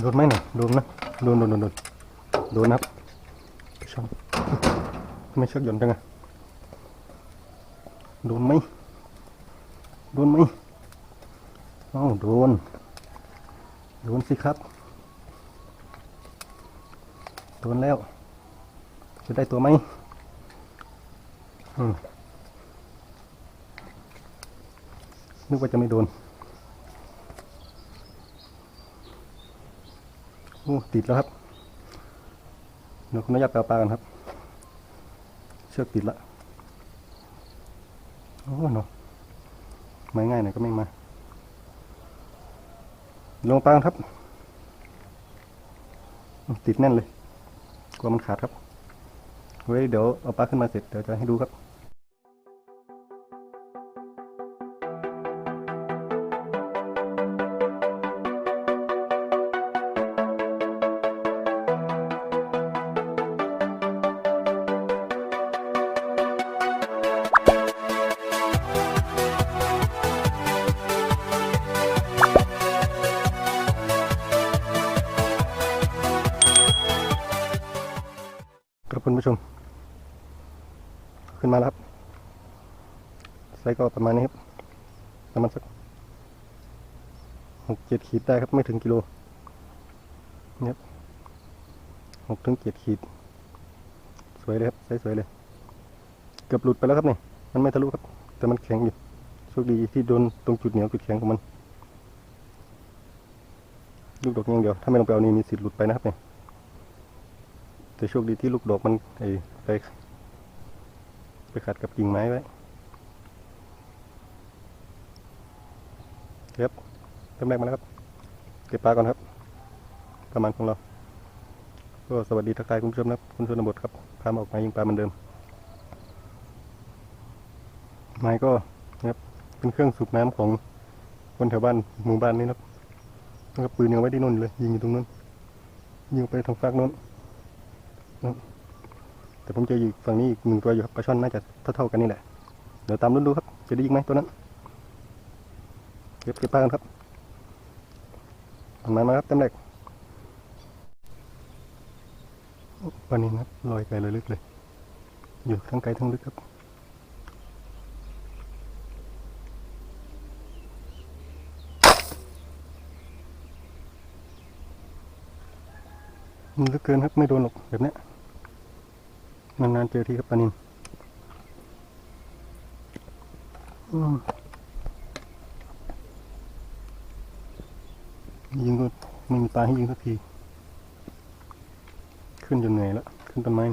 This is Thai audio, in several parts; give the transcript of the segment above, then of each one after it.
โดนไหมเนี่ยโดนนะโดนโดนโดนโดนโดนครับช่องไม่เชือกหย่อนจังอะโดนไหมโดนไหมเอ้าโดนโดนสิครับโดนแล้ว จะได้ตัวไหมนึกว่าจะไม่โดน โอ้ติดแล้วครับเดี๋ยวคุณนายอยากปเอาปลากันครับ เชือกติดละโอ้เนาะไม่ง่ายหน่อยก็ไม่มา ลงปลากันครับ ติดแน่นเลย กลัวมันขาดครับไว้เดี๋ยวเอาปลาขึ้นมาเสร็จเดี๋ยวจะให้ดูครับ ผู้ชม ขึ้นมาแล้วครับไซส์ก็ประมาณนี้ครับประมาณสักหกเจ็ดขีดได้ครับไม่ถึงกิโลเนี่ยครับหกถึงเจ็ดขีด สวยเลยครับไซส์สวยเลย เกือบหลุดไปแล้วครับเนี่ยมันไม่ทะลุครับ แต่มันแข็งอยู่โชคดีที่โดนตรงจุดเหนียวจุดแข็งของมัน ลูกดอกย่างเดียว ถ้าไม่ลงไปเอานี่มีสิทธิ์หลุดไปนะครับเนี่ย แต่โชคดีที่ลูกดอกมันไปไปขัดกับกิ่งไม้ไว้ครับเริ่มแรกมาแล้วครับ เก็บปลาก่อนครับ ประมาณของเรา ก็สวัสดีทักทายคุณผู้ชมนะครับคุณชนบทครับพามาออกมายิงปลาเหมือนเดิม ไม้ก็นะครับเป็นเครื่องสูบน้ำของคนแถวบ้านหมู่บ้านนี้นะครับปืนยังไว้ที่นู่นเลย ยิงอยู่ตรงนู้น ยิงไปทางฝากโน้น แต่ผมเจออยู่ฝั่งนี้อีกหนึ่งตัวอยู่ครับปลาช่อนน่าจะเท่าๆกันนี่แหละ เดี๋ยวตามรุ่นดูครับ จะได้ยิงไหมตัวนั้น เก็บเก็บปลากันครับมันมามาครับเต็มแรกปลานินครับลอยไกลเลยลึกเลย อยู่ทั้งไกลทั้งลึกครับ มันลึกเกินครับไม่โดนหรอกแบบนี้นานๆเจอทีครับปลานินยิงก็ไม่มีปลาให้ยิงสักที ขึ้นจนเหนื่อยแล้ว ขึ้นต้นไม้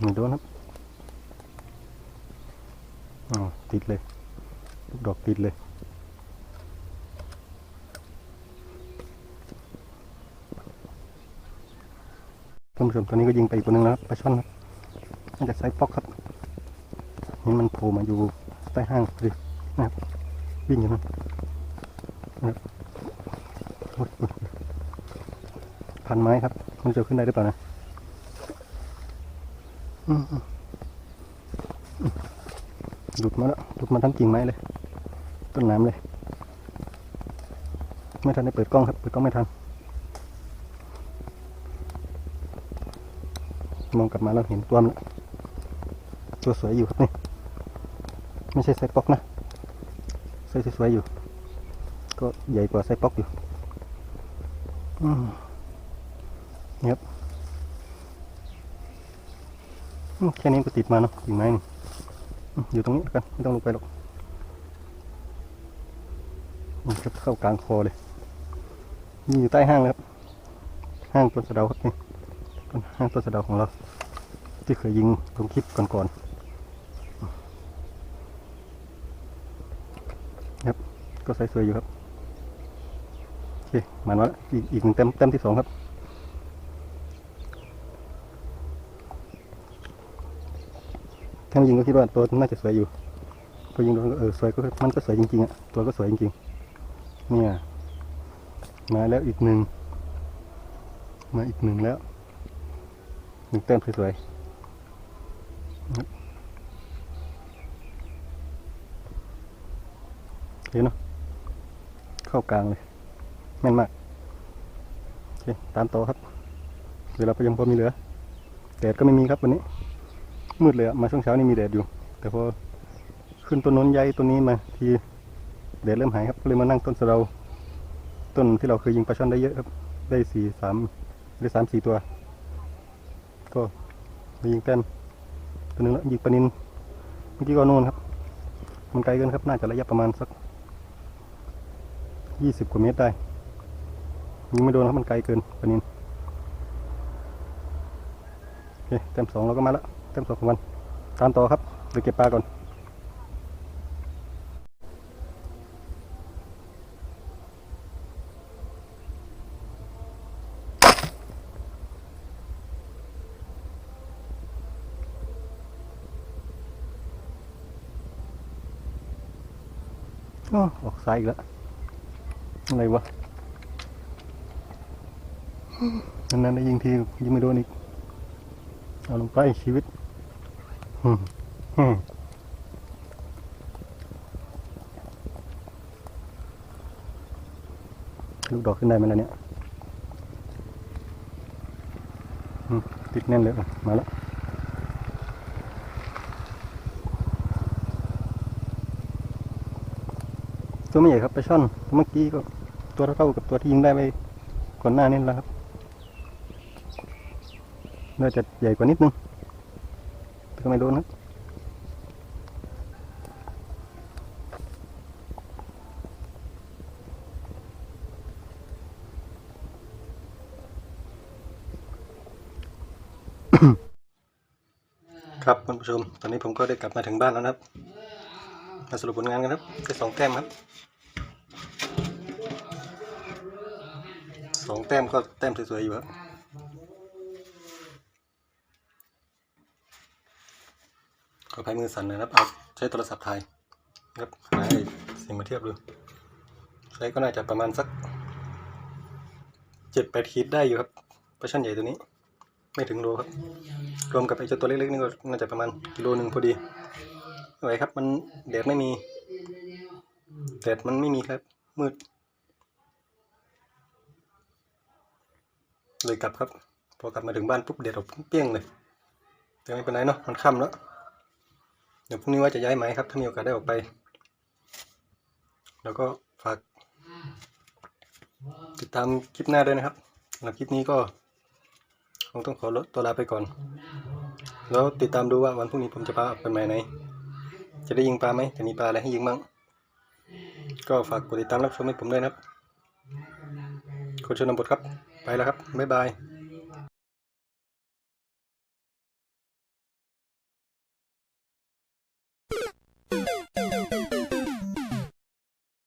ไม่โดนครับอ๋อติดเลย ดอกติดเลย ท่านผู้ชมตอนนี้ก็ยิงไปอีกตัวนึงแล้วปลาช่อนครับน่าจะไซส์ปอกครับนี่มันโผล่มาอยู่ใต้ห้างดินะครับวิ่งอยู่นั่นนะครับพันไม้ครับมันจะขึ้นได้หรือเปล่านะหลุดมาแล้วหลุดมาทั้งกิ่งไม้เลย ต้นน้ำเลย ไม่ทันได้เปิดกล้องครับ เปิดกล้องไม่ทัน มองกลับมาแล้วเห็นตัวมันตัวสวยอยู่ครับนี่ไม่ใช่ไซป๊อกนะไซสสวยๆอยู่ ก็ใหญ่กว่าไซป๊อกอยู่นี่ครับแค่นี้ก็ติดมาเนาะกิ่งไม้นี่อืมอยู่ตรงนี้กันไม่ต้องลงไปหรอกนี่ครับเข้ากลางคอเลยนี่อยู่ใต้ห้างเลยครับ ห้างต้นสะเดาครับนี่ ต้นห้างต้นสะดาของเรา ที่เคยยิงลงคลิปก่อนๆครับ ก็ใส่สวยอยู่ครับโอเคมาแล้วอีกอีกหนึ่งเต็มเต็มที่สองครับถ้ายิงก็คิดว่าตัวน่าจะสวยอยู่พอยิงโดนเออสวยก็มันก็สวยจริงๆอะตัวก็สวยจริงๆเนี่ยมาแล้วอีกหนึ่งมาอีกหนึ่งแล้ว นึ่งแต้มสวยๆนะครับเห็นเนาะเข้ากลางเลยแม่นมากโอเคตามต่อครับเวลาพยังพอมีเหลือแดดก็ไม่มีครับวันนี้ มืดเลยอะมาช่วงเช้านี่มีแดดอยู่ แต่พอขึ้นต้นนนใหญ่ต้นนี้มาทีแดดเริ่มหายครับก็เลยมานั่งต้นสะเดาต้นที่เราเคยยิงปลาช่อนได้เยอะครับ ได้สี่สามได้สามสี่ตัว ก็ยิงแต้นตัวหนึงแล้วยิงปนินเมื่อกี้ก็โน่นครับ มันไกลเกินครับ น่าจะระยะประมาณสักยี่สิบกว่าเมตรได้ยิงไม่โดนครับมันไกลเกินปนินโอเคเต็มสองเราก็มาแล้วเต็มสองของมันตามต่อครับเดี๋ยวเก็บปลาก่อน อออกซ้ายอีกแล้ว อะไรวะนานๆได้ยิงทียิงไม่โดนอีก เอาลงไปชีวิตอืมอืมลูกดอกขึ้นได้ไหมล่ะเนี่ยติดแน่นเลยมาแล้ว ตัวไม่ใหญ่ครับปลาช่อนเมื่อกี้ก็ตัวเท่ากับตัวที่ยิงได้ไปก่อนหน้านี้แหละครับน่าจะใหญ่กว่านิดนึงแต่ก็ไม่โดนครับครับคุณผู้ชม ตอนนี้ผมก็ได้กลับมาถึงบ้านแล้วนะครับ มาสรุปผลงานกันครับได้สองแต้มครับสองแต้มก็แต้มสวยๆอยู่ครับขอพายมือสั่นหนะครับ เอาใช้โทรศัพท์ถ่ายครับหาไอ้สิ่งมาเทียบดูใช้ก็น่าจะประมาณสักเจ็ดแปดขีดได้อยู่ครับปลาช่อนใหญ่ตัวนี้ ไม่ถึงโลครับ รวมกับไอ้เจ้าตัวเล็กๆนี่ก็น่าจะประมาณกิโลหนึ่งพอดี ไม่ไหวครับ มันแดดไม่มีแดดมันไม่มีครับ มืด เลยกลับครับ พอกลับมาถึงบ้านปุ๊บแดดออกเปรี้ยงเลยแต่ไม่เป็นไรเนาะมันค่ำแล้วเดี๋ยวพรุ่งนี้ว่าจะย้ายไหมครับ ถ้ามีโอกาสได้ออกไป แล้วก็ฝากติดตามคลิปหน้าด้วยนะครับสำหรับคลิปนี้ก็คงต้องขอลดตัวลาไปก่อน แล้วติดตามดูว่าวันพรุ่งนี้ผมจะพาออกไปไหนไหน จะได้ยิงปลาไหมจะมีปลาอะไรให้ยิงบ้าง ก็ฝากกดติดตามรับชมให้ผมด้วยนะครับโคชนบทครับ ไปแล้วครับ บ๊ายบาย